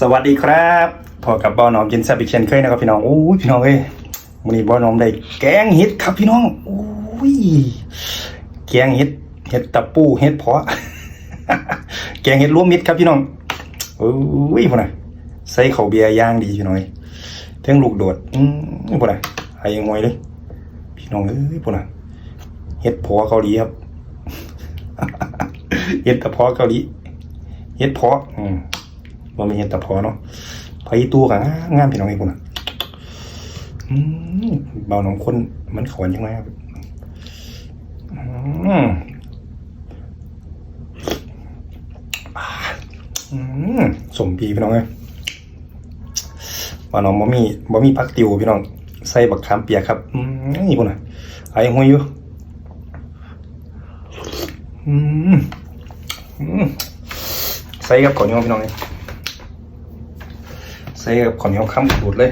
สวัสดีครับพอกับบ่อน้อมกินแซบอีกเช่นเคยนะครับพี่น้องโอ้ยพี่น้องเอ้ยวันนี้บ่อน้อมได้แกงเห็ดครับพี่น้องโอ้ยแกงเห็ดเห็ดตะปูเห็ดเพาะแกงเห็ดรวมมิตรครับพี่น้องโอ้ยพุ่นน่ะใส่ข้าวเบียร์ย่างดีพี่น้องเอ้ยเทั้งลูกโดดอืมพุ่นน่ะไอ้งวยเลย พี่น้องเอ้ยพุ่นน่ะเห็ดเพาะเกาหลีครับเห็ดตะเพาะเกาหลีเห็ดเพาะอืม ว่ามีเห็ดตะพอเนาะพออีตัวกันงามพี่น้องไอ้พุ่นอะเบาหนองคนมันขวนยังไงครับอืมสมพีพี่น้องเอ้ยเบาหนองบ่มีบ่มีผักติวพี่น้องใส่บักขามเปียกครับอืมนี่พุ่นอะไอ้ห้วยอยู่อืมอืมใส่กับข้าวเหนียวพี่น้องเอ้ย ส่กับข้าวเหนียวค้ำขูดเลย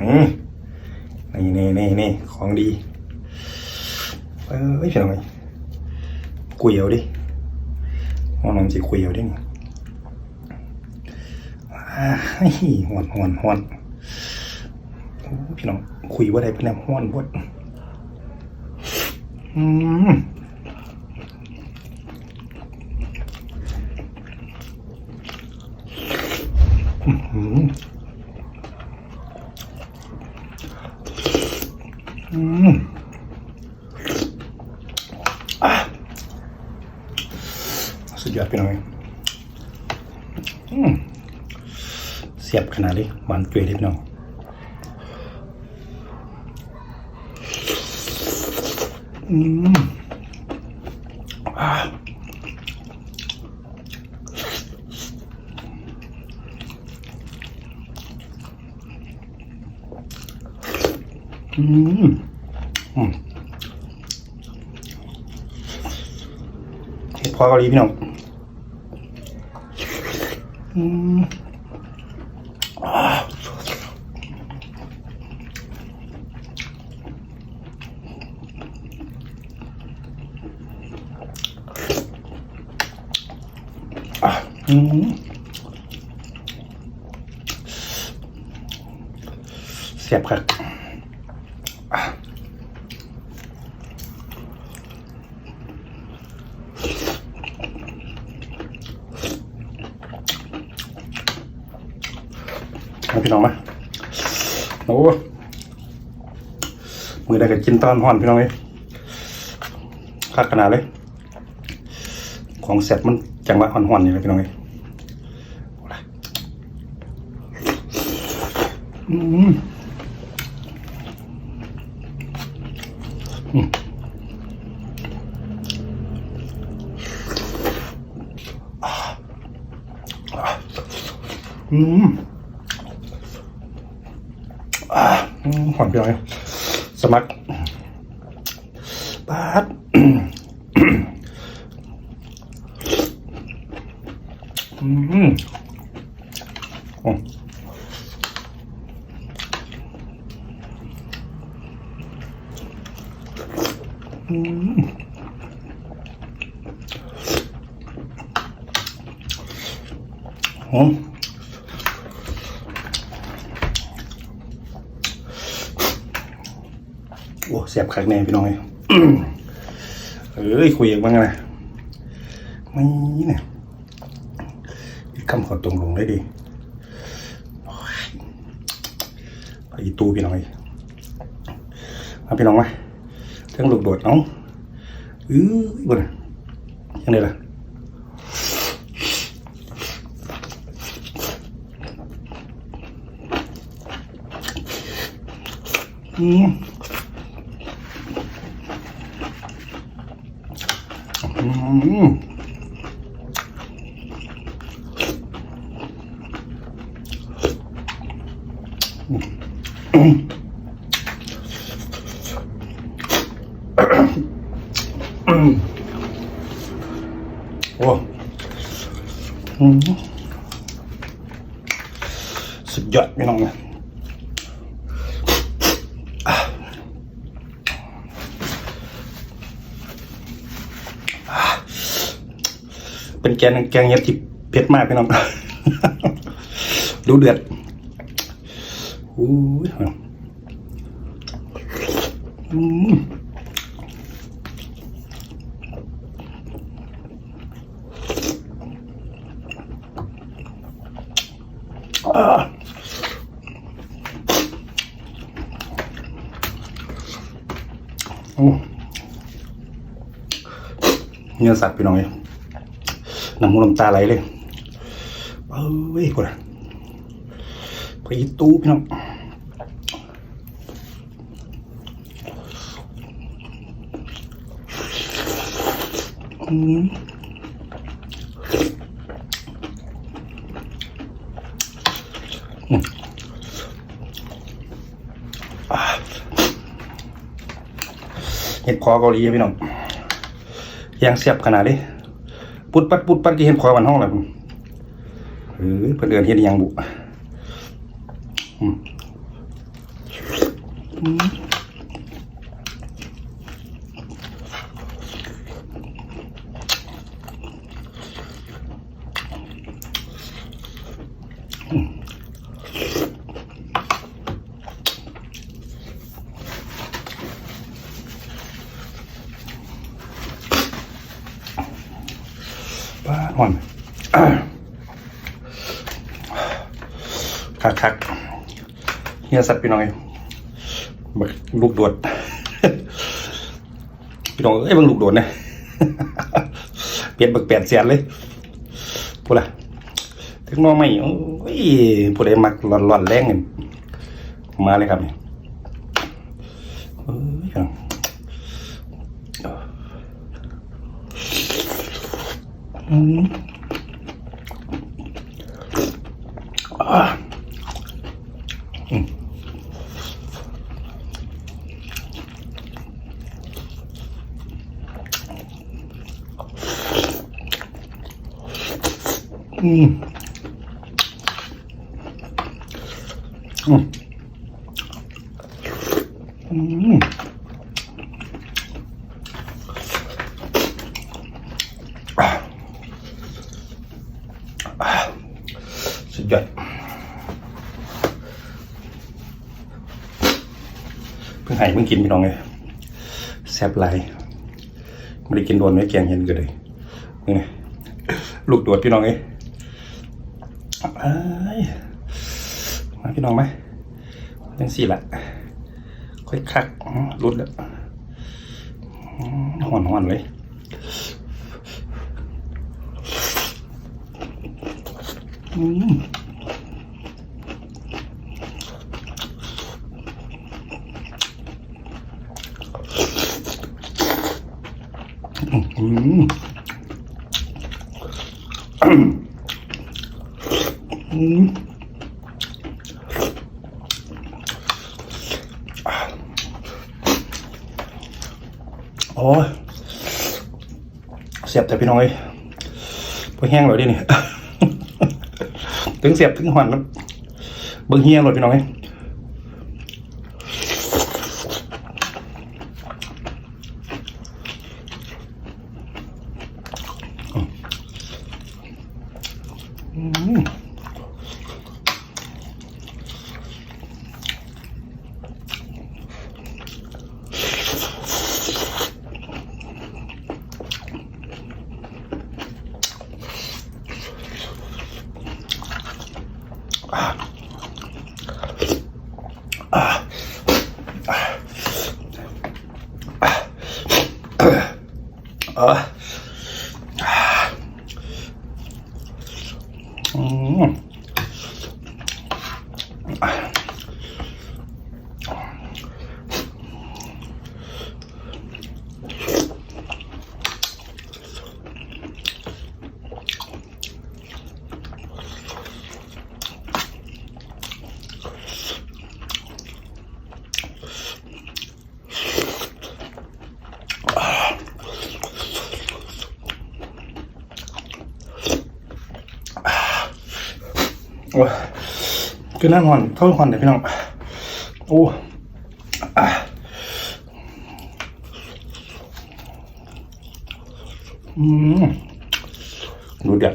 นี่นี่นี่นี่ของดีเอ้ยพี่น้องกุยเอาดิว่าน้องจะคุยเอาดินี่อ้าหวนหวนหวนโอ้พี่น้องคุยว่าอะได้เป็นแนวหวนบดอืมอืม อืมอะ สุดยอดพี่น้องเสียบขนาดนี้หวานจุยเลยพี่น้องอืมอะอืมอืมพอเกาหลีพี่น้อง อืมอ่าอะ อืมเสียบครับเอาพี่น้องมาโอ้มือได้ก็กินตอนห่อนพี่น้องเลยคักขนาดเลย ของเสร็จมันจังหวะห่อนๆนี่เลยพี่น้องเลยอืมอืมอืม อ่าอืม หอมพี่น้อย สมัครปาดอืมอืมอืมอืม โอ้เสียบคักแน่พี่น้องเอ้ยเอ้ยคุยกันบ้างนะไม่เนี่ยอีกคำขอตรงลงได้ดีไอตูพี่น้องอ้ยมาพี่น้องมาเรื่องลูกโดดเอ้าเอ้ยบ่นยังไงล่ะอืม อืม โอ้อืมสุดยอดพี่น้องเนะ เป็นแกงแกงเห็ดที่เผ็ดมากพี่น้องดูเดือดอู้ยอืมอ่าโอ้เนื้อสัตว์พี่น้องเลย น้ำมูกน้ำตาไหลเลยเอ้ยกูนะไปตู้พี่น้องอืมอืมอ่าเห็ดคอเกาหลีพี่น้องยางเสียบขนาดนี้ ปุดปัดปุดปัดกี่เห็นคอวันห้องเลยผมเฮ้ยเพื่อนเดือนเห็ดยังบุอืม อืมป้าอ่อนคักคักเฮียสัตว์พี่น้องเอ้ยบักลูกโดดพี่น้องเอ้ยบังลูกโดดนะเปลี่ยนบักแปดเสียนเลยพูดละถึงน้องไม่โอ้ยผู้ใดมักร้อนร้อนๆแรงนี่มาเลยครับเนี่เอ้ยครับ อืมอ่าอืมอืมอืมอะอะสุดยอดเพิ่งใหายเพิ่งกินพี่น้องเลยแซ่บหลไม่ได้กินโดนไม่แกงเห็นกันเลยนี่ลูกโดดพี่น้องเอ้ยมาพี่น้องไหมยังสี่ละค่อยคักรุดแล้วหอนหอนเลยอืม โอ้ยเสียบแต่พี่น้องเอ้ยพอแห้งเลยดินี่ ถึงเสียบถึงหอนแล้วเบิ่งเฮียงเลยพี่น้องเอ้ยอืม เโอ้คือนั่นหอนเท่าหอนเดี๋ยวพี่น้องโอ้อืมดูเด็ด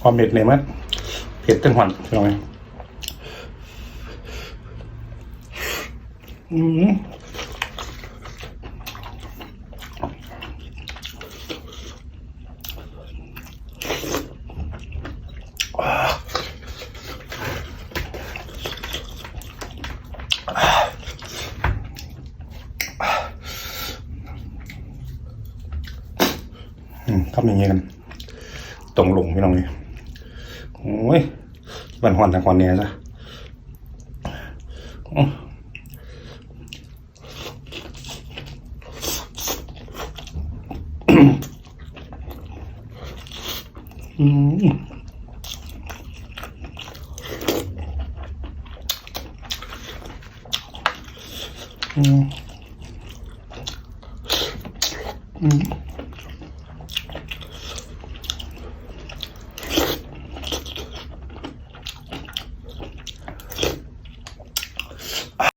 ความเผ็ดเลยมั้ยเผ็ดตึงหวันพี่น้องเอ้ยอืมอืม ทำอย่างเงี้ยกันตรงลงพี่น้องเลยโอ้ยบันหอนทางควันเนี่ยจ้ะอืมอืมอืม